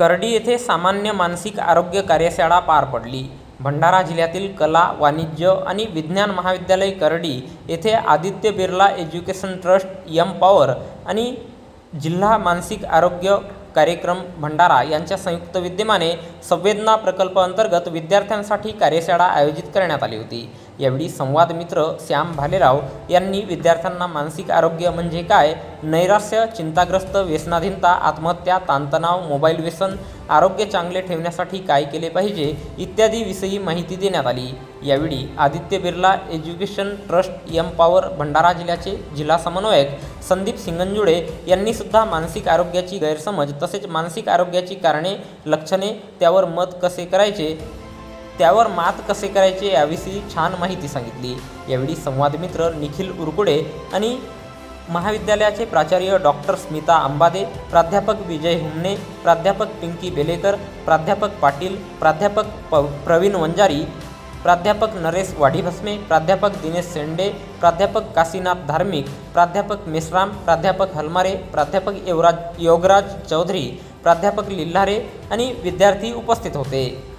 करडी येथे सामान्य मानसिक आरोग्य कार्यशाळा पार पडली. भंडारा जिल्ह्यातील कला वाणिज्य आणि विज्ञान महाविद्यालय करडी येथे Aditya Birla education trust M power आणि जिल्हा मानसिक आरोग्य कार्यक्रम भंडारा यांच्या संयुक्त विद्यमाने संवेदना प्रकल्प अंतर्गत विद्यार्थ्यांसाठी कार्यशाळा आयोजित करण्यात आली होती. यावेळी संवाद मित्र श्याम भालेराव यांनी विद्यार्थ्यांना मानसिक आरोग्य म्हणजे काय? नैराश्य चिंताग्रस्त व्यसनाधीनता आत्महत्या ताणतणाव मोबाईल व्यसन आरोग्य चांगले ठेवण्यासाठी काय केले पाहिजे? इत्यादी विषयी माहिती देण्यात आली. यावेळी Aditya Birla education trust M power Bhandara जिल्ह्याचे जिल्हा समन्वयक संदीप सिंगंजुडे यांनी सुद्धा मानसिक आरोग्याची गैरसमज तसेच मानसिक आरोग्याची कारणे लक्षणे त्यावर मत कसे करायचे? त्यावर मात कसे करायचे याविषयी छान माहिती सांगितली. यावेळी संवादमित्र निखिल उरकुडे आणि महाविद्यालयाचे प्राचार्य डॉक्टर स्मिता अंबादे प्राध्यापक विजय हुमने प्राध्यापक पिंकी बेलेकर प्राध्यापक पाटील प्राध्यापक प प्रवीण वंजारी प्राध्यापक नरेश वाढीभस्मे प्राध्यापक दिनेश सेंडे प्राध्यापक काशीनाथ धार्मिक प्राध्यापक मेश्राम प्राध्यापक हलमारे प्राध्यापक युवराज योगराज चौधरी प्राध्यापक लिल्हारे आणि विद्यार्थी उपस्थित होते.